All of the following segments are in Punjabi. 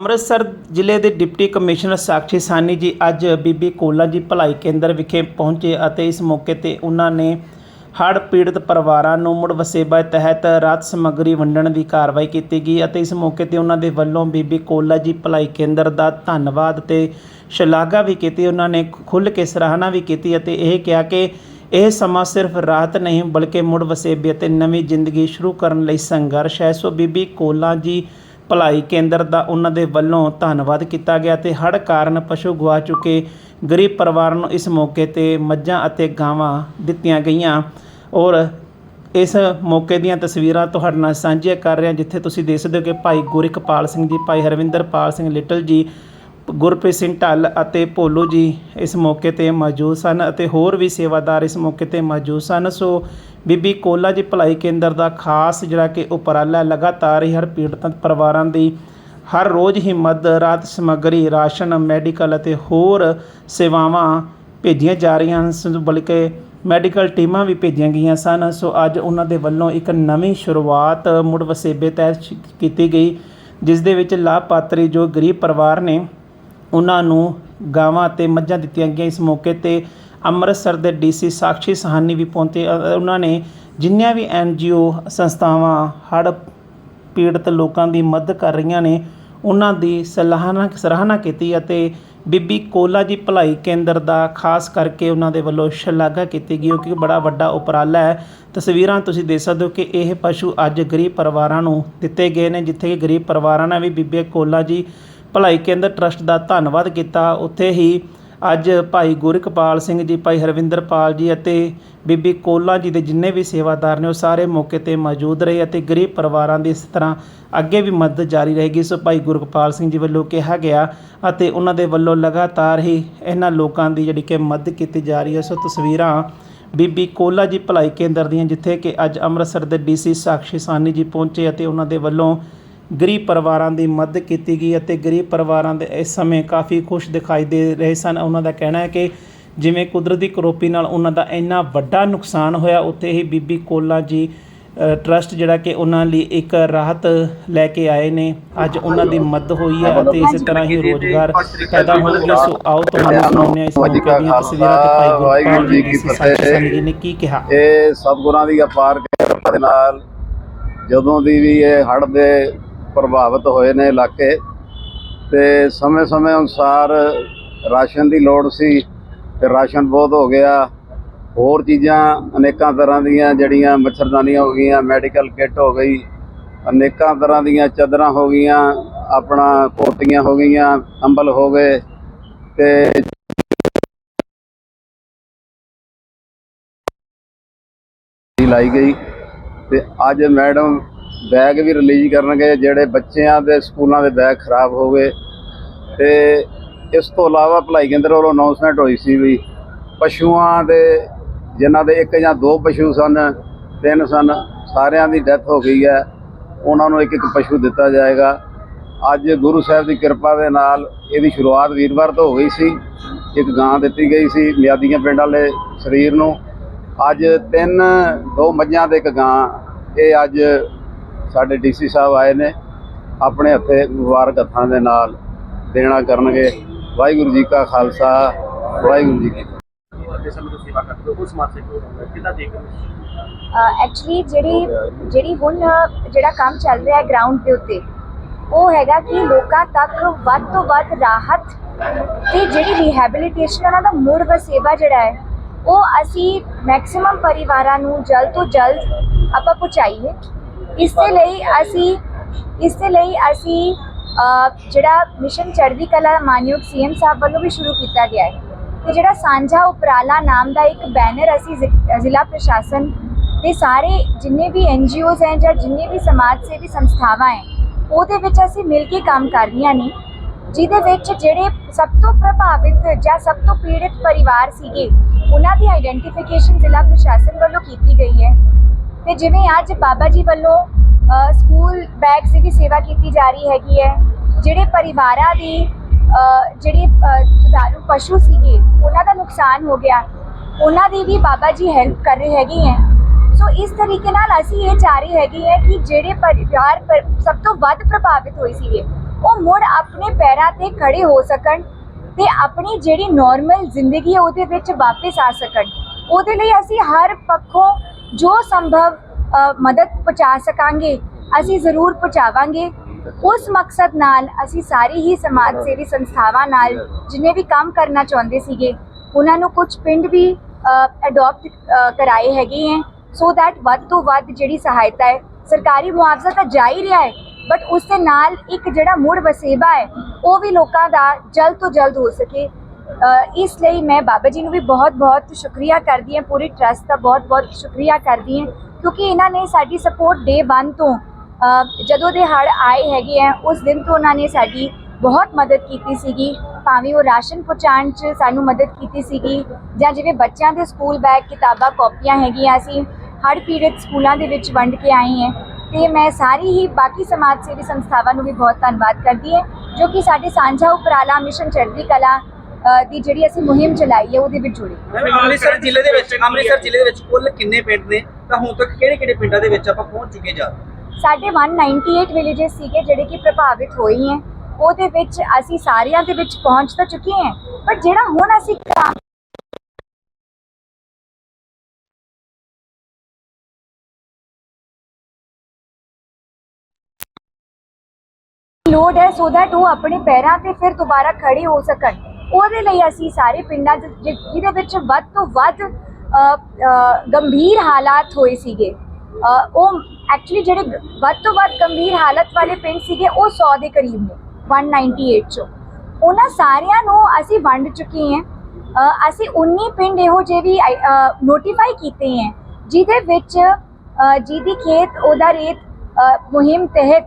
ਅੰਮ੍ਰਿਤਸਰ ਜ਼ਿਲ੍ਹੇ ਦੇ ਡਿਪਟੀ ਕਮਿਸ਼ਨਰ ਸਾਕਸ਼ੀ ਸਾਨੀ ਜੀ ਅੱਜ ਬੀਬੀ ਕੋਲਾ ਜੀ ਭਲਾਈ ਕੇਂਦਰ ਵਿਖੇ ਪਹੁੰਚੇ ਅਤੇ ਇਸ ਮੌਕੇ ਤੇ ਉਹਨਾਂ ਨੇ ਹੜ੍ਹ ਪੀੜਤ ਪਰਿਵਾਰਾਂ ਨੂੰ ਮੁੜ ਵਸੇਬਾ ਤਹਿਤ ਰਾਹਤ ਸਮੱਗਰੀ ਵੰਡਣ ਦੀ ਕਾਰਵਾਈ ਕੀਤੀ ਗਈ ਅਤੇ ਇਸ ਮੌਕੇ ਤੇ ਉਹਨਾਂ ਦੇ ਵੱਲੋਂ ਬੀਬੀ ਕੋਲਾ ਜੀ ਭਲਾਈ ਕੇਂਦਰ ਦਾ ਧੰਨਵਾਦ ਤੇ ਸ਼ਲਾਘਾ ਵੀ ਕੀਤੀ, ਉਹਨਾਂ ਨੇ ਖੁੱਲ੍ਹ ਕੇ ਸਰਾਹਨਾ ਵੀ ਕੀਤੀ ਅਤੇ ਇਹ ਕਿਹਾ ਕਿ ਇਹ ਸਮਾਂ ਸਿਰਫ ਰਾਹਤ ਨਹੀਂ ਬਲਕਿ ਮੁੜ ਵਸੇਬੇ ਅਤੇ ਨਵੀਂ ਜ਼ਿੰਦਗੀ ਸ਼ੁਰੂ ਕਰਨ ਲਈ ਸੰਘਰਸ਼ ਹੈ। ਸੋ ਬੀਬੀ ਕੋਲਾ ਜੀ ਭਲਾਈ ਕੇਂਦਰ ਦਾ ਉਹਨਾਂ ਦੇ ਵੱਲੋਂ ਧੰਨਵਾਦ ਕੀਤਾ ਗਿਆ ਤੇ ਹੜ੍ਹ ਕਾਰਨ ਪਸ਼ੂ ਗਵਾ ਚੁੱਕੇ ਗਰੀਬ ਪਰਿਵਾਰ ਨੂੰ ਇਸ ਮੌਕੇ ਤੇ ਮੱਝਾਂ ਅਤੇ ਗਾਵਾਂ ਦਿੱਤੀਆਂ ਗਈਆਂ। ਔਰ ਇਸ ਮੌਕੇ ਦੀਆਂ ਤਸਵੀਰਾਂ ਤੁਹਾਡੇ ਨਾਲ ਸਾਂਝੀਆਂ ਕਰ ਰਿਹਾ ਜਿੱਥੇ ਤੁਸੀਂ ਦੇਖ ਸਕਦੇ ਹੋ ਕਿ ਭਾਈ ਗੁਰਿਕਪਾਲ ਸਿੰਘ ਜੀ, ਭਾਈ ਹਰਵਿੰਦਰਪਾਲ ਸਿੰਘ ਲਿਟਲ ਜੀ ਗੁਰਪ੍ਰੀਤ ਸਿੰਘ ਢੱਲ ਅਤੇ ਭੋਲੂ ਜੀ ਇਸ ਮੌਕੇ ਤੇ ਮੌਜੂਦ ਸਨ ਅਤੇ ਹੋਰ ਵੀ ਸੇਵਾਦਾਰ ਇਸ ਮੌਕੇ ਤੇ ਮੌਜੂਦ ਸਨ। ਸੋ ਬੀਬੀ ਕੋਲਾ ਜੀ ਭਲਾਈ ਕੇਂਦਰ ਦਾ ਖਾਸ ਜਿਹੜਾ ਕਿ ਉਪਰਾਲਾ ਲਗਾਤਾਰ ਹੀ ਹਰ ਪੀੜਤ ਪਰਿਵਾਰਾਂ ਦੀ ਹਰ ਰੋਜ਼ ਹੀ ਮਦਦ ਰਾਤ ਸਮੱਗਰੀ, ਰਾਸ਼ਨ, ਮੈਡੀਕਲ ਅਤੇ ਹੋਰ ਸੇਵਾਵਾਂ ਭੇਜੀਆਂ ਜਾ ਰਹੀਆਂ ਹਨ। ਸੋ ਬਲਕਿ ਮੈਡੀਕਲ ਟੀਮਾਂ ਵੀ ਭੇਜੀਆਂ ਗਈਆਂ ਸਨ। ਸੋ ਅੱਜ ਉਹਨਾਂ ਦੇ ਵੱਲੋਂ ਇੱਕ ਨਵੀਂ ਸ਼ੁਰੂਆਤ ਮੁੜ ਵਸੇਬੇ ਤਹਿਤ ਕੀਤੀ ਗਈ, ਜਿਸ ਦੇ ਵਿੱਚ ਲਾਭਪਾਤਰੀ ਜੋ ਗਰੀਬ ਪਰਿਵਾਰ ਨੇ ਉਹਨਾਂ ਨੂੰ ਗਾਵਾਂ ਅਤੇ ਮੱਝਾਂ ਦਿੱਤੀਆਂ ਗਈਆਂ। ਇਸ ਮੌਕੇ ਤੇ ਅੰਮ੍ਰਿਤਸਰ ਦੇ ਡੀਸੀ ਸਾਕਸ਼ੀ ਸਹਾਨੀ ਵੀ ਪਹੁੰਚੇ ਉਹਨਾਂ ਨੇ ਜਿੰਨੀਆਂ ਵੀ ਐੱਨ ਜੀ ਓ ਸੰਸਥਾਵਾਂ, ਹੜ੍ਹ ਪੀੜਤ ਲੋਕਾਂ ਦੀ ਮਦਦ ਕਰ ਰਹੀਆਂ ਨੇ, ਉਹਨਾਂ ਦੀ ਸਲਾਹਨਾ, ਸਰਾਹਨਾ ਕੀਤੀ ਅਤੇ ਬੀਬੀ ਕੋਲਾ ਜੀ ਭਲਾਈ ਕੇਂਦਰ ਦਾ ਖਾਸ ਕਰਕੇ ਉਹਨਾਂ ਦੇ ਵੱਲੋਂ ਸ਼ਲਾਘਾ ਕੀਤੀ ਗਈ। ਕਿਉਂਕਿ ਬੜਾ ਵੱਡਾ ਉਪਰਾਲਾ ਹੈ। ਤਸਵੀਰਾਂ ਤੁਸੀਂ ਦੇਖ ਸਕਦੇ ਹੋ ਕਿ ਇਹ ਪਸ਼ੂ ਅੱਜ ਗਰੀਬ ਪਰਿਵਾਰਾਂ ਨੂੰ ਦਿੱਤੇ ਗਏ ਨੇ, ਜਿੱਥੇ ਕਿ ਗਰੀਬ ਪਰਿਵਾਰਾਂ ਨੇ ਵੀ ਬੀਬੀ ਕੋਲਾ ਜੀ ਭਲਾਈ ਕੇਂਦਰ ਟਰਸਟ ਦਾ ਧੰਨਵਾਦ ਕੀਤਾ। ਉੱਥੇ ਹੀ ਅੱਜ ਭਾਈ ਗੁਰਕਪਾਲ ਸਿੰਘ ਜੀ, ਭਾਈ ਹਰਵਿੰਦਰਪਾਲ ਜੀ ਅਤੇ ਬੀਬੀ ਕੋਲਾ ਜੀ ਦੇ ਜਿੰਨੇ ਵੀ ਸੇਵਾਦਾਰ ਨੇ, ਉਹ ਸਾਰੇ ਮੌਕੇ ਤੇ ਮੌਜੂਦ ਰਹੇ ਅਤੇ ਗਰੀਬ ਪਰਿਵਾਰਾਂ ਦੀ ਇਸ ਤਰ੍ਹਾਂ ਅੱਗੇ ਵੀ ਮਦਦ ਜਾਰੀ ਰਹੇਗੀ, ਸੋ ਭਾਈ ਗੁਰਕਪਾਲ ਸਿੰਘ ਜੀ ਵੱਲੋਂ ਕਿਹਾ ਗਿਆ ਅਤੇ ਉਹਨਾਂ ਦੇ ਵੱਲੋਂ ਲਗਾਤਾਰ ਹੀ ਇਹਨਾਂ ਲੋਕਾਂ ਦੀ ਜਿਹੜੀ ਕਿ ਮਦਦ ਕੀਤੀ ਜਾ ਰਹੀ ਹੈ। ਸੋ ਤਸਵੀਰਾਂ ਬੀਬੀ ਕੋਲਾ ਜੀ ਭਲਾਈ ਕੇਂਦਰ ਦੀਆਂ, ਜਿੱਥੇ ਕਿ ਅੱਜ ਅੰਮ੍ਰਿਤਸਰ ਦੇ ਡੀਸੀ ਸਾਕਸ਼ੀ ਸਾਨੀ ਜੀ ਪਹੁੰਚੇ ਅਤੇ ਉਹਨਾਂ ਦੇ ਵੱਲੋਂ ਗਰੀਬ ਪਰਿਵਾਰਾਂ ਦੀ ਮਦਦ ਕੀਤੀ ਗਈ ਅਤੇ ਗਰੀਬ ਪਰਿਵਾਰਾਂ ਦੇ ਇਸ ਸਮੇਂ ਕਾਫੀ ਖੁਸ਼ ਦਿਖਾਈ ਦੇ ਰਹੇ ਸਨ। ਉਹਨਾਂ ਦਾ ਕਹਿਣਾ ਹੈ ਕਿ ਜਿਵੇਂ ਕੁਦਰਤੀ ਕਰੋਪੀ ਨਾਲ ਉਹਨਾਂ ਦਾ ਇੰਨਾ ਵੱਡਾ ਨੁਕਸਾਨ ਹੋਇਆ ਉੱਥੇ ਹੀ ਬੀਬੀ ਕੋਲਾ ਜੀ ਟਰਸਟ ਜਿਹੜਾ ਕਿ ਉਹਨਾਂ ਲਈ ਇੱਕ ਰਾਹਤ ਲੈ ਕੇ ਆਏ ਨੇ। ਅੱਜ ਉਹਨਾਂ ਦੀ ਮਦਦ ਹੋਈ ਹੈ ਅਤੇ ਇਸੇ ਤਰ੍ਹਾਂ ਹੀ ਰੋਜ਼ਗਾਰ ਪੈਦਾ ਹੋ ਗਿਆ ਸੋ ਆਓ ਤੁਹਾਨੂੰ ਸੁਣਾਉਂਦੇ ਹਾਂ ਇਸ ਮੌਕੇ ਦੀਆਂ ਤਸਵੀਰਾਂ ਤੇ ਭਾਈ ਗੁਰਪਾਲ ਜੀ ਸਾਖੀ ਜੀ ਨੇ ਕੀ ਕਿਹਾ? ਇਹ ਸਤਿਗੁਰਾਂ ਦੀ ਅਪਾਰ ਕਿਰਪਾ ਦੇ ਨਾਲ ਜਦੋਂ ਦੀ ਵੀ ਇਹ ਹੜ੍ਹ ਦੇ ਪ੍ਰਭਾਵਿਤ ਹੋਏ ਨੇ ਇਲਾਕੇ। ਤੇ ਸਮੇਂ-ਸਮੇਂ ਅਨੁਸਾਰ ਰਾਸ਼ਨ ਦੀ ਲੋੜ ਸੀ ਤੇ ਰਾਸ਼ਨ ਬਹੁਤ ਹੋ ਗਿਆ। ਹੋਰ ਚੀਜ਼ਾਂ ਅਨੇਕਾਂ ਤਰ੍ਹਾਂ ਦੀਆਂ ਜਿਹੜੀਆਂ ਮੱਛਰਦਾਨੀਆਂ ਹੋ ਗਈਆਂ, ਮੈਡੀਕਲ ਕਿੱਟ ਹੋ ਗਈ, ਅਨੇਕਾਂ ਤਰ੍ਹਾਂ ਦੀਆਂ ਚਾਦਰਾਂ ਹੋ ਗਈਆਂ, ਆਪਣਾ ਕੋਟੀਆਂ ਹੋ ਗਈਆਂ, ਅੰਬਲ ਹੋ ਗਏ ਤੇ ਲਾਈ ਗਈ। ਤੇ ਅੱਜ ਮੈਡਮ ਬੈਗ ਵੀ ਰਿਲੀਜ਼ ਕਰਨਗੇ, ਜਿਹੜੇ ਬੱਚਿਆਂ ਦੇ ਸਕੂਲਾਂ ਦੇ ਬੈਗ ਖਰਾਬ ਹੋ ਗਏ। ਤੇ ਇਸ ਤੋਂ ਇਲਾਵਾ ਭਲਾਈ ਕੇਂਦਰ ਵੱਲੋਂ ਅਨਾਉਂਸਮੈਂਟ ਹੋਈ ਸੀ ਵੀ ਪਸ਼ੂਆਂ ਦੇ, ਜਿਨ੍ਹਾਂ ਦੇ ਇੱਕ ਜਾਂ ਦੋ ਪਸ਼ੂ ਸਨ, ਤਿੰਨ ਸਨ, ਸਾਰਿਆਂ ਦੀ ਡੈਥ ਹੋ ਗਈ ਹੈ। ਉਹਨਾਂ ਨੂੰ ਇੱਕ ਇੱਕ ਪਸ਼ੂ ਦਿੱਤਾ ਜਾਏਗਾ। ਅੱਜ ਗੁਰੂ ਸਾਹਿਬ ਦੀ ਕਿਰਪਾ ਦੇ ਨਾਲ ਇਹਦੀ ਸ਼ੁਰੂਆਤ ਵੀਰਵਾਰ ਤੋਂ ਹੋ ਗਈ ਸੀ। ਇੱਕ ਗਾਂ ਦਿੱਤੀ ਗਈ ਸੀ ਮਿਆਦੀਆਂ ਪਿੰਡ ਵਾਲੇ ਸਰੀਰ ਨੂੰ। ਅੱਜ ਤਿੰਨ, ਦੋ ਮੱਝਾਂ ਤੇ ਇੱਕ ਗਾਂ। ਇਹ ਅੱਜ ਸਾਡੇ ਡੀਸੀ ਸਾਹਿਬ ਆਏ ਨੇ ਆਪਣੇ ਹੱਥੇ ਮੁਬਾਰਕ ਹੱਥਾਂ ਦੇ ਨਾਲ ਦੇਣਾ ਕਰਨਗੇ। ਵਾਹਿਗੁਰੂ ਜੀ ਕਾ ਖਾਲਸਾ ਵਾਹਿਗੁਰੂ ਜੀ ਕੀ ਫਤਿਹ। ਦੇ ਸਮੇਂ ਤੋਂ ਸੇਵਾ ਕਰਦੇ ਹੋ ਉਸ ਮਾਸੇ ਨੂੰ ਕਿੱਦਾਂ ਦੇਖ ਰਹੇ ਐਕਚੁਅਲੀ ਜਿਹੜੀ ਜਿਹੜੀ ਹੁਣ ਜਿਹੜਾ ਕੰਮ ਚੱਲ ਰਿਹਾ ਹੈ ਗਰਾਊਂਡ ਦੇ ਉੱਤੇ ਉਹ ਹੈਗਾ ਕਿ ਲੋਕਾਂ ਤੱਕ ਵੱਧ ਤੋਂ ਵੱਧ ਰਾਹਤ ਤੇ ਜਿਹੜੀ ਰਿਹੈਬਿਲਿਟੇਸ਼ਨ ਉਹਨਾਂ ਦਾ ਮੁੜ ਵਸੇਬਾ ਜਿਹੜਾ ਹੈ ਉਹ ਅਸੀਂ ਮੈਕਸਿਮਮ ਪਰਿਵਾਰਾਂ ਨੂੰ ਜਲਦ ਤੋਂ ਜਲਦ ਆਪਾਂ ਪਹੁੰਚਾਈਏ। ਇਸ ਦੇ ਲਈ ਅਸੀਂ, ਇਸ ਦੇ ਲਈ ਅਸੀਂ ਜਿਹੜਾ ਮਿਸ਼ਨ ਚੜ੍ਹਦੀ ਕਲਾ ਮਾਨਯੋਗ ਸੀਐਮ ਸਾਹਿਬ ਵੱਲੋਂ ਵੀ ਸ਼ੁਰੂ ਕੀਤਾ ਗਿਆ ਹੈ। ਤੇ ਜਿਹੜਾ ਸਾਂਝਾ ਉਪਰਾਲਾ ਨਾਮ ਦਾ ਇੱਕ ਬੈਨਰ ਅਸੀਂ ਜ਼ਿ- ਜ਼ਿਲ੍ਹਾ ਪ੍ਰਸ਼ਾਸਨ ਦੇ ਸਾਰੇ ਜਿੰਨੇ ਵੀ ਐਨਜੀਓਜ਼ ਹੈ ਜਾਂ ਜਿੰਨੇ ਵੀ ਸਮਾਜ ਸੇਵੀ ਸੰਸਥਾਵਾਂ ਹੈ, ਉਹਦੇ ਵਿੱਚ ਅਸੀਂ ਮਿਲ ਕੇ ਕੰਮ ਕਰ ਰਹੀਆਂ ਨੇ, ਜਿਹਦੇ ਵਿੱਚ ਜਿਹੜੇ ਸਭ ਤੋਂ ਪ੍ਰਭਾਵਿਤ ਜਾਂ ਸਭ ਤੋਂ ਪੀੜਿਤ ਪਰਿਵਾਰ ਸੀਗੇ, ਉਹਨਾਂ ਦੀ ਆਈਡੈਂਟੀਫਿਕੇਸ਼ਨ ਜ਼ਿਲ੍ਹਾ ਪ੍ਰਸ਼ਾਸਨ ਵੱਲੋਂ ਕੀਤੀ ਗਈ ਹੈ। ਤੇ ਜਿਵੇਂ ਅੱਜ ਬਾਬਾ ਜੀ ਵੱਲੋਂ ਸਕੂਲ ਬੈਗਸ ਦੀ ਵੀ ਸੇਵਾ ਕੀਤੀ ਜਾ ਰਹੀ ਹੈਗੀ ਹੈ ਜਿਹੜੇ ਪਰਿਵਾਰਾਂ ਦੀ ਜਿਹੜੇ ਅ, ਦੁਧਾਰੂ ਪਸ਼ੂ ਸੀਗੇ ਉਹਨਾਂ ਦਾ ਨੁਕਸਾਨ ਹੋ ਗਿਆ। ਉਹਨਾਂ ਦੀ ਵੀ ਬਾਬਾ ਜੀ ਹੈਲਪ ਕਰ ਰਹੇ ਹੈਗੇ ਹੈ। ਸੋ ਇਸ ਤਰੀਕੇ ਨਾਲ ਅਸੀਂ ਇਹ ਚਾਹ ਰਹੇ ਹੈਗੇ ਹੈ ਕਿ ਜਿਹੜੇ ਪਰਿਵਾਰ ਸਭ ਤੋਂ ਵੱਧ ਪ੍ਰਭਾਵਿਤ ਹੋਏ ਸੀਗੇ ਉਹ ਮੁੜ ਆਪਣੇ ਪੈਰਾਂ ਤੇ ਖੜੇ ਹੋ ਸਕਣ ਤੇ ਆਪਣੀ ਜਿਹੜੀ ਨਾਰਮਲ ਜ਼ਿੰਦਗੀ ਹੈ ਉਹਦੇ ਵਿੱਚ ਵਾਪਸ ਆ ਸਕਣ। ਉਹਦੇ ਲਈ ਅਸੀਂ ਹਰ ਪੱਖੋਂ ਜੋ ਸੰਭਵ ਮਦਦ ਪਹੁੰਚਾ ਸਕਾਂਗੇ, ਅਸੀਂ ਜ਼ਰੂਰ ਪਹੁੰਚਾਵਾਂਗੇ। ਉਸ ਮਕਸਦ ਨਾਲ ਅਸੀਂ ਸਾਰੀ ਹੀ ਸਮਾਜ ਸੇਵੀ ਸੰਸਥਾਵਾਂ ਨਾਲ ਜਿਨੇ ਵੀ ਕੰਮ ਕਰਨਾ ਚਾਹੁੰਦੇ ਸੀਗੇ, ਉਹਨਾਂ ਨੂੰ ਕੁਝ ਪਿੰਡ ਵੀ ਅਡਾਪਟ ਕਰਾਏ ਹੈਗੇ ਹੈ ਸੋ ਦੈਟ ਵੱਧ ਤੋਂ ਵੱਧ ਜਿਹੜੀ ਸਹਾਇਤਾ ਹੈ, ਸਰਕਾਰੀ ਮੁਆਵਜ਼ਾ ਤਾਂ ਜਾ ਹੀ ਰਿਹਾ ਹੈ ਬਟ ਉਸ ਦੇ ਨਾਲ ਇੱਕ ਜਿਹੜਾ ਮੁੜ ਵਸੇਬਾ ਹੈ, ਉਹ ਵੀ ਲੋਕਾਂ ਦਾ ਜਲਦ ਤੋਂ ਜਲਦ ਹੋ ਸਕੇ। ਇਸ ਲਈ ਮੈਂ ਬਾਬਾ ਜੀ ਨੂੰ ਵੀ ਬਹੁਤ-ਬਹੁਤ ਸ਼ੁਕਰੀਆ ਕਰਦੀ ਹਾਂ, ਪੂਰੀ ਟਰਸਟ ਦਾ ਬਹੁਤ-ਬਹੁਤ ਸ਼ੁਕਰੀਆ ਕਰਦੀ ਹਾਂ, ਕਿਉਂਕਿ ਇਹਨਾਂ ਨੇ ਸਾਡੀ ਸਪੋਰਟ ਡੇ 1 ਤੋਂ ਜਦੋਂ ਦੇ ਹੜ ਆਏ ਹੈਗੇ ਆ, ਉਸ ਦਿਨ ਤੋਂ ਉਹਨਾਂ ਨੇ ਸਾਡੀ ਬਹੁਤ ਮਦਦ ਕੀਤੀ ਸੀਗੀ, ਭਾਵੇਂ ਉਹ ਰਾਸ਼ਨ ਪਹੁੰਚਾਉਣ 'ਚ ਸਾਨੂੰ ਮਦਦ ਕੀਤੀ ਸੀਗੀ, ਜਾਂ ਜਿਵੇਂ ਬੱਚਿਆਂ ਦੇ ਸਕੂਲ ਬੈਗ ਕਿਤਾਬਾਂ, ਕਾਪੀਆਂ ਹੈਗੀਆਂ ਅਸੀਂ ਹੜ ਪੀੜਤ ਸਕੂਲਾਂ ਦੇ ਵਿੱਚ ਵੰਡ ਕੇ ਆਏ ਹੈ, ਤੇ ਮੈਂ ਸਾਰੀ ਹੀ ਬਾਕੀ ਸਮਾਜ ਸੇਵੀ ਸੰਸਥਾਵਾਂ ਨੂੰ ਵੀ ਬਹੁਤ ਧੰਨਵਾਦ ਕਰਦੀ ਹਾਂ, ਜੋ ਕਿ ਸਾਡੇ ਸਾਂਝਾ ਉਪਰਾਲਾ ਮਿਸ਼ਨ ਚੜ੍ਹਦੀ ਕਲਾ ਦੀ ਜਿਹੜੀ ਅਸੀਂ ਮੁਹਿੰਮ ਚਲਾਈ ਹੈ ਉਹਦੇ ਵਿੱਚ ਜੁੜੇ। ਅੰਮ੍ਰਿਤਸਰ ਜ਼ਿਲ੍ਹੇ ਦੇ ਵਿੱਚ ਅੰਮ੍ਰਿਤਸਰ ਜ਼ਿਲ੍ਹੇ ਦੇ ਵਿੱਚ ਕੁੱਲ ਕਿੰਨੇ ਪਿੰਡ ਨੇ? ਤਾਂ ਹੁਣ ਤੱਕ ਕਿਹੜੇ ਕਿਹੜੇ ਪਿੰਡਾਂ ਦੇ ਵਿੱਚ ਆਪਾਂ ਪਹੁੰਚ ਚੁੱਕੇ ਜਾ ਸਾਡੇ 198 ਵਿਲੇजेस ਸੀਗੇ ਜਿਹੜੇ ਕਿ ਪ੍ਰਭਾਵਿਤ ਹੋਏ ਹੈ। ਉਹਦੇ ਵਿੱਚ ਅਸੀਂ ਸਾਰਿਆਂ ਦੇ ਵਿੱਚ ਪਹੁੰਚ ਤਾਂ ਚੁੱਕੇ ਹਾਂ ਪਰ ਜਿਹੜਾ ਹੁਣ ਅਸੀਂ ਕੰਮ ਲੋਡ ਹੈ ਸੋ ਦੈਟ ਉਹ ਆਪਣੇ ਪੈਰਾਂ ਤੇ ਫਿਰ ਦੁਬਾਰਾ ਖੜੇ ਹੋ ਸਕਣ। ਉਹਦੇ ਲਈ ਅਸੀਂ ਸਾਰੇ ਪਿੰਡਾਂ 'ਚ ਜਿ- ਜਿਹਦੇ ਵਿੱਚ ਵੱਧ ਤੋਂ ਵੱਧ ਗੰਭੀਰ ਹਾਲਾਤ ਹੋਏ ਸੀਗੇ। ਉਹ ਐਕਚੁਅਲੀ ਜਿਹੜੇ ਵੱਧ ਤੋਂ ਵੱਧ ਗੰਭੀਰ ਹਾਲਤ ਵਾਲੇ ਪਿੰਡ ਸੀਗੇ, ਉਹ 100 ਦੇ ਕਰੀਬ ਨੇ 198 ਚੋਂ। ਉਹਨਾਂ ਸਾਰਿਆਂ ਨੂੰ ਅਸੀਂ ਵੰਡ ਚੁੱਕੇ ਹਾਂ। ਅਸੀਂ 19 ਪਿੰਡ ਇਹੋ ਜਿਹੇ ਵੀ ਨੋਟੀਫਾਈ ਕੀਤੇ ਹੈ, ਜਿਹਦੇ ਵਿੱਚ ਜਿਹਦੀ ਖੇਤ, ਉਹਦਾ ਰੇਤ ਮੁਹਿੰਮ ਤਹਿਤ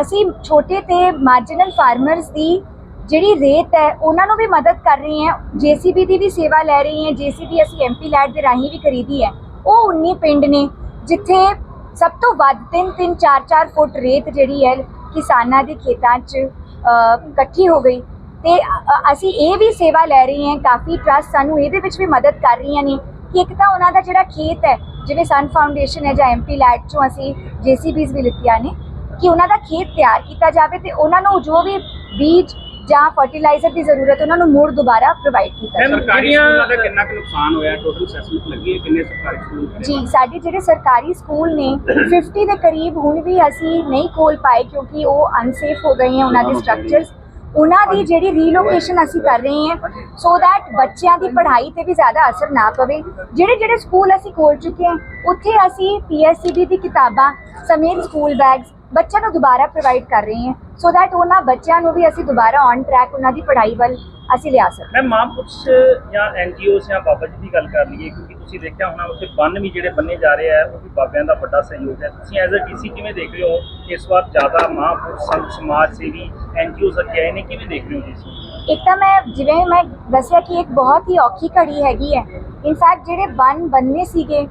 ਅਸੀਂ ਛੋਟੇ ਤੇ ਮਾਰਜਨਲ ਫਾਰਮਰਸ ਦੀ ਜਿਹੜੀ ਰੇਤ ਹੈ, ਉਹਨਾਂ ਨੂੰ ਵੀ ਮਦਦ ਕਰ ਰਹੇ ਹਾਂ। ਜੀਸੀਬੀ ਦੀ ਵੀ ਸੇਵਾ ਲੈ ਰਹੇ ਹਾਂ ਜੀਸੀਬੀ ਅਸੀਂ ਐਮਪੀ ਲੈਟ ਦੇ ਰਾਹੀਂ ਵੀ ਖਰੀਦੀ ਹੈ। ਉਹ 19 ਪਿੰਡ ਨੇ, ਜਿੱਥੇ ਸਭ ਤੋਂ ਵੱਧ 3 3 4 4 ਫੁੱਟ ਰੇਤ ਜਿਹੜੀ ਹੈ, ਕਿਸਾਨਾਂ ਦੇ ਖੇਤਾਂ 'ਚ ਇਕੱਠੀ ਹੋ ਗਈ। ਤੇ ਅਸੀਂ ਇਹ ਵੀ ਸੇਵਾ ਲੈ ਰਹੇ ਹਾਂ, ਕਾਫੀ ਟਰਸਟ ਸਾਨੂੰ ਇਹਦੇ ਵਿੱਚ ਵੀ ਮਦਦ ਕਰ ਰਹੀਆਂ ਨੇ ਕਿ ਇੱਕ ਤਾਂ ਉਹਨਾਂ ਦਾ ਜਿਹੜਾ ਖੇਤ ਹੈ, ਜਿਵੇਂ ਸਨ ਫਾਊਂਡੇਸ਼ਨ ਹੈ ਜਾਂ ਐਮਪੀ ਲੈਟ ਚੋਂ ਅਸੀਂ ਜੀਸੀਬੀਜ਼ ਵੀ ਲਿੱਤੀਆਂ ਨੇ, ਕਿ ਉਹਨਾਂ ਦਾ ਖੇਤ ਤਿਆਰ ਕੀਤਾ ਜਾਵੇ ਤੇ ਉਹਨਾਂ ਨੂੰ ਜੋ ਵੀ ਬੀਜ ਜਾਂ ਫਰਟੀਲਾਈਜ਼ਰ ਦੀ ਜ਼ਰੂਰਤ ਉਹਨਾਂ ਨੂੰ ਮੁੜ ਦੁਬਾਰਾ ਪ੍ਰੋਵਾਈਡ ਕੀਤਾ ਜਾਵੇ। ਸਰਕਾਰੀ ਸਕੂਲਾਂ ਦਾ ਕਿੰਨਾ ਕੁ ਨੁਕਸਾਨ ਹੋਇਆ? ਟੋਟਲ ਅਸੈਸਮੈਂਟ ਲੱਗੀ ਹੈ? ਕਿੰਨੇ ਸਰਕਾਰੀ ਸਕੂਲ ਜੀ ਸਾਡੇ ਜਿਹੜੇ ਸਰਕਾਰੀ ਸਕੂਲ ਨੇ 50 ਦੇ ਕਰੀਬ ਹੁਣ ਵੀ ਅਸੀਂ ਨਹੀਂ ਖੋਲ ਪਾਏ ਕਿਉਂਕਿ ਉਹ ਅਨਸੇਫ ਹੋ ਗਏ ਹਨ ਉਹਨਾਂ ਦੇ ਸਟਰਕਚਰਸ ਉਹਨਾਂ ਦੀ ਜਿਹੜੀ ਰੀਲੋਕੇਸ਼ਨ ਅਸੀਂ ਕਰ ਰਹੇ ਹਾਂ ਸੋ ਦੈਟ ਬੱਚਿਆਂ ਦੀ ਪੜ੍ਹਾਈ ਤੇ ਵੀ ਜ਼ਿਆਦਾ ਅਸਰ ਨਾ ਪਵੇ। ਜਿਹੜੇ ਜਿਹੜੇ ਸਕੂਲ ਅਸੀਂ ਖੋਲ ਚੁੱਕੇ ਹਾਂ ਉੱਥੇ ਅਸੀਂ ਪੀਐਸਸੀਬੀ ਦੀ ਕਿਤਾਬਾਂ ਸਮੇਤ ਸਕੂਲ ਬੈਗਸ ਬੱਚਿਆਂ ਨੂੰ ਦੁਬਾਰਾ ਪ੍ਰੋਵਾਈਡ ਕਰ ਰਹੇ ਹਾਂ। ਸੋ ਦੈਟ ਉਹਨਾਂ ਬੱਚਿਆਂ ਨੂੰ ਵੀ ਅਸੀਂ ਦੁਬਾਰਾ ਔਨ ਟਰੈਕ ਉਹਨਾਂ ਦੀ ਪੜ੍ਹਾਈ ਵੱਲ ਅਸੀਂ ਲਿਆ ਸਕੀਏ। ਮੈਂ ਮਹਾਂਪੁਰਸ਼ ਜਾਂ ਐਨਜੀਓ ਜਾਂ ਬਾਬਾ ਜੀ ਦੀ ਗੱਲ ਕਰ ਲਈਏ ਕਿਉਂਕਿ ਤੁਸੀਂ ਦੇਖਿਆ ਹੋਣਾ ਉੱਥੇ ਬੰਨ ਵੀ ਜਿਹੜੇ ਬੰਨੇ ਜਾ ਰਹੇ ਆ ਉਹ ਵੀ ਬਾਬਿਆਂ ਦਾ ਵੱਡਾ ਸਹਿਯੋਗ ਹੈ। ਤੁਸੀਂ ਐਜ਼ ਅ ਡੀਸੀ ਕਿਵੇਂ ਦੇਖ ਰਹੇ ਹੋ ਇਸ ਵਾਰ ਜ਼ਿਆਦਾ ਮਹਾਂਪੁਰਸ਼ ਸੰਤ ਸਮਾਜ ਸੇਵੀ ਐਨਜੀਓਜ਼ ਅੱਗੇ ਆਏ ਨੇ ਕਿਵੇਂ ਦੇਖ ਰਹੇ ਹੋ ਜੀ ਇੱਕ ਤਾਂ ਮੈਂ ਜਿਵੇਂ ਮੈਂ ਦੱਸਿਆ ਕਿ ਇੱਕ ਬਹੁਤ ਹੀ ਔਖੀ ਘੜੀ ਹੈਗੀ ਹੈ। ਇਨਫੈਕਟ ਜਿਹੜੇ ਬੰਨ ਬੰਨੇ ਸੀਗੇ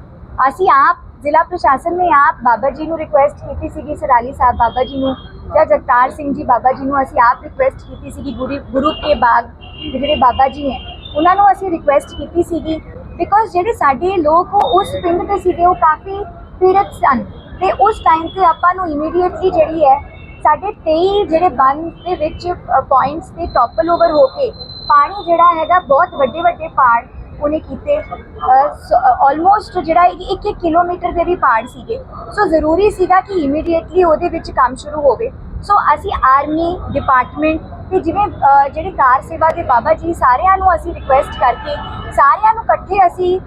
ਅਸੀਂ ਆਪ ਜ਼ਿਲ੍ਹਾ ਪ੍ਰਸ਼ਾਸਨ ਨੇ ਆਪ ਬਾਬਾ ਜੀ ਨੂੰ ਰਿਕੁਐਸਟ ਕੀਤੀ ਸੀਗੀ ਸਰਾਲੀ ਸਾਹਿਬ ਬਾਬਾ ਜੀ ਨੂੰ ਜਾਂ ਜਗਤਾਰ ਸਿੰਘ ਜੀ ਬਾਬਾ ਜੀ ਨੂੰ ਅਸੀਂ ਆਪ ਰਿਕੁਐਸਟ ਕੀਤੀ ਸੀਗੀ ਗੁਰੂ ਗੁਰੂ ਕੇ ਬਾਗ ਜਿਹੜੇ ਬਾਬਾ ਜੀ ਹੈ ਉਹਨਾਂ ਨੂੰ ਅਸੀਂ ਰਿਕੁਐਸਟ ਕੀਤੀ ਸੀਗੀ ਬਿਕੋਜ਼ ਜਿਹੜੇ ਸਾਡੇ ਲੋਕ ਉਹ ਉਸ ਪਿੰਡ ਦੇ ਸੀਗੇ, ਉਹ ਕਾਫੀ ਪੀੜਤ ਸਨ ਤੇ ਉਸ ਟਾਈਮ ਤੇ ਆਪਾਂ ਨੂੰ ਇਮੀਡੀਏਟਲੀ ਜਿਹੜੀ ਹੈ ਸਾਡੇ 23 ਜਿਹੜੇ ਬੰਦ ਦੇ ਵਿੱਚ ਪੁਆਇੰਟਸ ਤੇ ਟੋਪਲ ਓਵਰ ਹੋ ਕੇ ਪਾਣੀ ਜਿਹੜਾ ਹੈਗਾ ਬਹੁਤ ਵੱਡੇ ਵੱਡੇ ਪਹਾੜ ਉਹਨੇ ਕੀਤੇ। ਆਲਮੋਸਟ ਜਿਹੜਾ 1-1 ਕਿਲੋਮੀਟਰ ਦੇ ਵੀ ਪਹਾੜ ਸੀਗੇ। ਸੋ ਜ਼ਰੂਰੀ ਸੀਗਾ ਕਿ ਇਮੀਡੀਏਟਲੀ ਉਹਦੇ ਵਿੱਚ ਕੰਮ ਸ਼ੁਰੂ ਹੋਵੇ। ਸੋ ਅਸੀਂ ਆਰਮੀ ਡਿਪਾਰਟਮੈਂਟ ਤੇ ਜਿਵੇਂ ਜਿਹੜੇ ਕਾਰ ਸੇਵਾ ਦੇ ਬਾਬਾ ਜੀ ਸਾਰਿਆਂ ਨੂੰ ਅਸੀਂ ਰਿਕੁਐਸਟ ਕਰਕੇ ਸਾਰਿਆਂ ਨੂੰ ਇਕੱਠੇ ਅਸੀਂ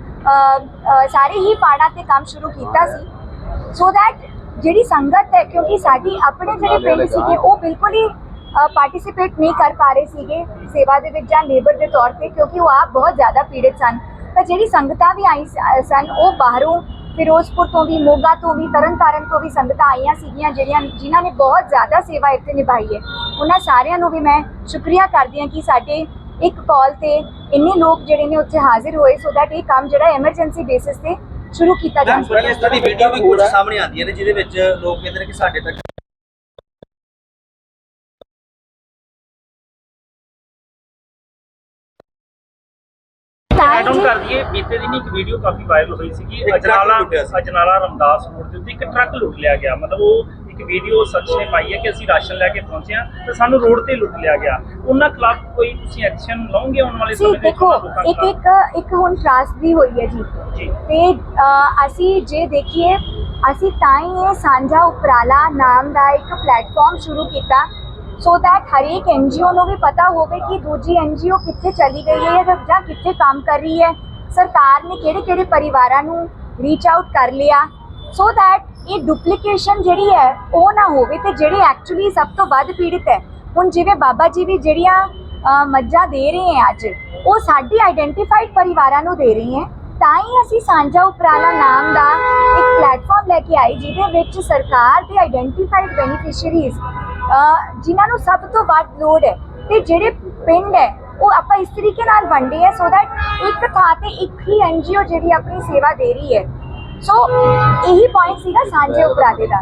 ਸਾਰੇ ਹੀ ਪਹਾੜਾਂ ਤੇ ਕੰਮ ਸ਼ੁਰੂ ਕੀਤਾ ਸੀ। ਸੋ ਦੈਟ ਜਿਹੜੀ ਸੰਗਤ ਹੈ ਕਿਉਂਕਿ ਸਾਡੀ ਆਪਣੇ ਜਿਹੜੇ ਪਿੰਡ ਸੀਗੇ ਉਹ ਬਿਲਕੁਲ ਹੀ ਪਾਰਟਿਸਿਪੇਟ ਨਹੀਂ ਕਰ ਪਾ ਰਹੇ ਸੀਗੇ ਸੇਵਾ ਦੇ ਵਿੱਚ ਜਾਂ ਲੇਬਰ ਦੇ ਤੌਰ ਤੇ ਕਿਉਂਕਿ ਉਹ ਆਪ ਬਹੁਤ ਜ਼ਿਆਦਾ ਪੀੜਤ ਸਨ। ਤਾਂ ਜਿਹੜੀ ਸੰਗਤਾਂ ਵੀ ਆਈ ਸਨ ਉਹ ਬਾਹਰੋਂ ਫਿਰੋਜ਼ਪੁਰ ਤੋਂ ਵੀ ਮੋਗਾ ਤੋਂ ਵੀ ਤਰਨਤਾਰਨ ਤੋਂ ਵੀ ਸੰਗਤਾਂ ਆਈਆਂ ਸੀਗੀਆਂ ਜਿਹੜੀਆਂ ਜਿਨ੍ਹਾਂ ਨੇ ਬਹੁਤ ਜ਼ਿਆਦਾ ਸੇਵਾ ਇੱਥੇ ਨਿਭਾਈ ਹੈ। ਉਹਨਾਂ ਸਾਰਿਆਂ ਨੂੰ ਵੀ ਮੈਂ ਸ਼ੁਕਰੀਆ ਕਰਦੀ ਹਾਂ ਕਿ ਸਾਡੇ ਇੱਕ ਕਾਲ ਤੇ ਇੰਨੇ ਲੋਕ ਜਿਹੜੇ ਨੇ ਉੱਥੇ ਹਾਜ਼ਰ ਹੋਏ ਸੋ ਦੈਟ ਇਹ ਕੰਮ ਜਿਹੜਾ ਐਮਰਜੈਂਸੀ ਬੇਸਿਸ ਤੇ ਸ਼ੁਰੂ ਕੀਤਾ ਜਾ ਸਕੇ ਇਸ ਤਰ੍ਹਾਂ ਦੀ ਵੀਡੀਓ ਵੀ ਕੁਝ ਸਾਹਮਣੇ ਆਉਂਦੀਆਂ ਨੇ ਜਿਹਦੇ ਵਿੱਚ ਲੋਕ ਕਹਿੰਦੇ ਨੇ ਕਿ ਸਾਡੇ ਤੱਕ ਦਈਏ ਬੀਤੇ ਦਿਨ ਇੱਕ ਵੀਡੀਓ ਕਾਫੀ ਵਾਇਰਲ ਹੋਈ ਸੀਗੀ। ਇੱਕ ਟਰੱਕ ਅਜਨਾਲਾ ਸੀ। ਅਜਨਾਲਾ ਰਮਦਾਸ ਰੋਡ ਦੇ ਉੱਤੇ ਇੱਕ ਟਰੱਕ ਲੁੱਟ ਲਿਆ ਗਿਆ। ਮਤਲਬ ਉਹ ਇੱਕ ਇੱਕ ਵੀਡੀਓ ਸੱਚ ਨੇ ਪਾਈ ਹੈ ਕਿ ਅਸੀਂ ਰਾਸ਼ਨ ਲੈ ਕੇ ਪਹੁੰਚੇ ਹਾਂ ਤੇ ਸਾਨੂੰ ਰੋਡ ਤੇ ਲੁੱਟ ਲਿਆ ਗਿਆ। ਉਹਨਾਂ ਖਿਲਾਫ ਕੋਈ ਤੁਸੀਂ ਐਕਸ਼ਨ ਲਓਗੇ ਆਉਣ ਵਾਲੇ ਸੀ ਸਮੇਂ ਦੇ ਵਿੱਚ? ਦੇਖੋ ਇੱਕ? ਇੱਕ ਇੱਕ ਹੁਣ ਤਰਾਸਦੀ ਹੋਈ ਹੈ ਜੀ। ਤੇ ਅਸੀਂ ਜੇ ਦੇਖੀਏ ਅਸੀਂ ਤਾਂ ਹੀ ਇਹ ਸਾਂਝਾ ਉਪਰਾਲਾ ਨਾਮ ਦਾ ਇੱਕ ਪਲੇਟਫਾਰਮ ਸ਼ੁਰੂ ਕੀਤਾ। ਸੋ that ਹਰੇਕ ਐਨਜੀਓ ਨੂੰ ਵੀ ਪਤਾ ਹੋਵੇ ਕਿ ਦੂਜੀ ਐਨਜੀਓ ਕਿੱਥੇ ਚਲੀ ਗਈ ਹੈ ਜਾਂ ਕਿੱਥੇ ਕੰਮ ਕਰ ਰਹੀ ਹੈ। ਸਰਕਾਰ ਨੇ ਕਿਹੜੇ ਕਿਹੜੇ ਪਰਿਵਾਰਾਂ ਨੂੰ ਰੀਚ ਆਊਟ ਕਰ ਲਿਆ? ਸੋ that ਇਹ ਡੁਪਲੀਕੇਸ਼ਨ ਜਿਹੜੀ ਹੈ, ਉਹ ਨਾ ਹੋਵੇ ਤੇ ਜਿਹੜੇ ਐਕਚੁਅਲੀ ਸਭ ਤੋਂ ਵੱਧ ਪੀੜਿਤ ਹੈ, ਹੁਣ ਜਿਵੇਂ ਬਾਬਾ ਜੀ ਵੀ ਜਿਹੜੀਆਂ ਮੱਝਾਂ ਦੇ ਰਹੇ ਹੈ ਅੱਜ, ਉਹ ਸਾਡੀ ਆਈਡੈਂਟੀਫਾਈਡ ਪਰਿਵਾਰਾਂ ਨੂੰ ਦੇ ਰਹੇ ਹੈ। ਤਾਂ ਹੀ ਅਸੀਂ ਸਾਂਝਾ ਉਪਰਾਲਾ ਨਾਮ ਦਾ ਇੱਕ ਪਲੇਟਫਾਰਮ ਲੈ ਕੇ ਆਏ, ਜਿਹਦੇ ਵਿੱਚ ਸਰਕਾਰ ਦੇ ਆਈਡੈਂਟੀਫਾਈਡ ਬੈਨੀਫੀਸ਼ੀਅਰੀਜ਼ ਜਿਨ੍ਹਾਂ ਨੂੰ ਸਭ ਤੋਂ ਵੱਧ ਲੋੜ ਹੈ। ਤੇ ਜਿਹੜੇ ਪਿੰਡ ਹੈ ਉਹ ਆਪਾਂ ਇਸ ਤਰੀਕੇ ਨਾਲ ਵੰਡੇ ਹੈ ਸੋ ਦੈਟ ਇੱਕ ਥਾਂ ਤੇ ਇੱਕ ਹੀ ਐਨਜੀਓ ਜਿਹੜੀ ਆਪਣੀ ਸੇਵਾ ਦੇ ਰਹੀ ਹੈ। ਸੋ ਇਹੀ ਪੁਆਇੰਟ ਸੀਗਾ ਸਾਂਝੇ ਉਪਰਾਲੇ ਦਾ।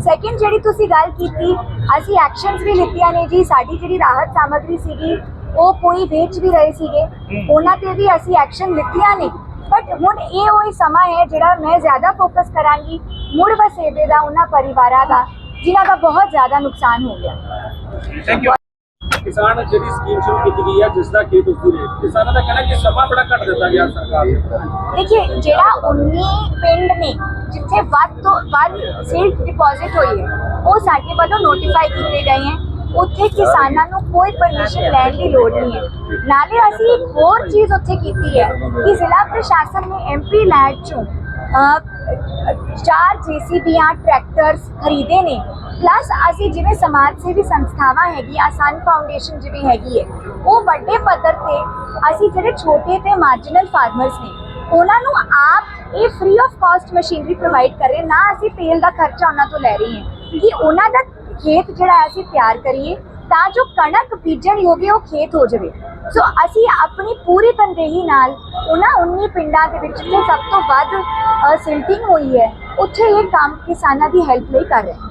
ਸੈਕਿੰਡ ਜਿਹੜੀ ਤੁਸੀਂ ਗੱਲ ਕੀਤੀ, ਅਸੀਂ ਐਕਸ਼ਨਸ ਵੀ ਲਿੱਤੀਆਂ ਨੇ ਜੀ। ਸਾਡੀ ਜਿਹੜੀ ਰਾਹਤ ਸਾਮਗਰੀ ਸੀਗੀ, ਉਹ ਕੋਈ ਵੇਚ ਵੀ ਰਹੇ ਸੀਗੇ। ਉਹਨਾਂ ਤੇ ਵੀ ਅਸੀਂ ਐਕਸ਼ਨ ਲਿੱਤੀਆਂ ਨੇ। ਬਟ ਹੁਣ ਇਹ ਉਹ ਸਮਾਂ ਹੈ ਜਿਹੜਾ ਮੈਂ ਜ਼ਿਆਦਾ ਫੋਕਸ ਕਰਾਂਗੀ ਮੁੜ ਵਸੇਬੇ ਦਾ, ਉਹਨਾਂ ਪਰਿਵਾਰਾਂ ਦਾ, ਜਿਨ੍ਹਾਂ ਦਾ ਬਹੁਤ ਜ਼ਿਆਦਾ ਨੁਕਸਾਨ ਹੋ ਗਿਆ। ਥੈਂਕ ਯੂ ਕਿਸਾਨ ਜਿਹੜੀ ਸਕੀਮ ਸ਼ੁਰੂ ਕੀਤੀ ਗਈ ਹੈ ਜਿਸ ਦਾ ਖੇਤ ਉਸਦੀ ਰੇਟ ਕਿਸਾਨਾਂ ਦਾ ਕਹਿਣਾ ਕਿ ਸਮਾਂ ਬੜਾ ਘੱਟ ਦਿੱਤਾ ਗਿਆ ਸਰਕਾਰ ਨੇ। ਦੇਖਿਏ ਜਿਹੜਾ 19 ਪਿੰਡ ਨੇ, ਜਿੱਥੇ ਵੱਧ ਤੋਂ ਵੱਧ ਸਿਲਕ ਡਿਪੋਜ਼ਿਟ ਹੋਈ ਹੈ, ਉਹ ਸਾਡੇ ਵੱਲੋਂ ਨੋਟੀਫਾਈ ਕੀਤੇ ਗਏ ਹੈ। ਉੱਥੇ ਕਿਸਾਨਾਂ ਨੂੰ ਕੋਈ ਪਰਮਿਸ਼ਨ ਲੈਣ ਦੀ ਲੋੜ ਨਹੀਂ ਹੈ। ਨਾਲੇ ਅਸੀਂ ਇੱਕ ਹੋਰ ਚੀਜ਼ ਉੱਥੇ ਕੀਤੀ ਹੈ ਕਿ ਜ਼ਿਲ੍ਹਾ ਪ੍ਰਸ਼ਾਸਨ ਨੇ ਐਮਪੀ ਲੈਂਡ ਚੋਂ ਚਾਰ ਜੀਸੀਬੀਆਂ ਟਰੈਕਟਰਸ ਖਰੀਦੇ ਨੇ। ਪਲੱਸ ਅਸੀਂ ਜਿਵੇਂ ਸਮਾਜ ਸੇਵੀ ਸੰਸਥਾਵਾਂ ਹੈਗੀਆਂ ਆਸਾਨ ਫਾਊਂਡੇਸ਼ਨ ਜਿਵੇਂ ਹੈਗੀ ਹੈ, ਉਹ ਵੱਡੇ ਪੱਧਰ ਤੇ ਅਸੀਂ ਜਿਹੜੇ ਛੋਟੇ ਤੇ ਮਾਰਜਨਲ ਫਾਰਮਰਸ ਨੇ, ਉਹਨਾਂ ਨੂੰ ਆਪ ਇਹ free of cost machinery provide ਕਰ ਰਹੇ, ਨਾ ਅਸੀਂ ਤੇਲ ਦਾ ਖਰਚਾ ਉਹਨਾਂ ਤੋਂ ਲੈ ਰਹੇ ਹਾਂ। ਕਿ ਉਹਨਾਂ ਦਾ ਖੇਤ ਜਿਹੜਾ ਅਸੀਂ ਤਿਆਰ ਕਰੀਏ, ਤਾਂ ਜੋ ਕਣਕ ਬੀਜਣ ਯੋਗ ਉਹ ਖੇਤ ਹੋ ਜਾਵੇ। ਸੋ ਅਸੀਂ ਆਪਣੀ ਪੂਰੀ ਤਨਦੇਹੀ ਨਾਲ ਉਹਨਾਂ 19 ਪਿੰਡਾਂ ਦੇ ਵਿੱਚ ਜਿੱਥੇ ਸਭ ਤੋਂ ਵੱਧ ਸਿਲਟਿੰਗ ਹੋਈ ਹੈ, ਉੱਥੇ ਇਹ ਕੰਮ ਕਿਸਾਨਾਂ ਦੀ ਹੈਲਪ ਲਈ ਕਰ ਰਹੇ ਹਾਂ।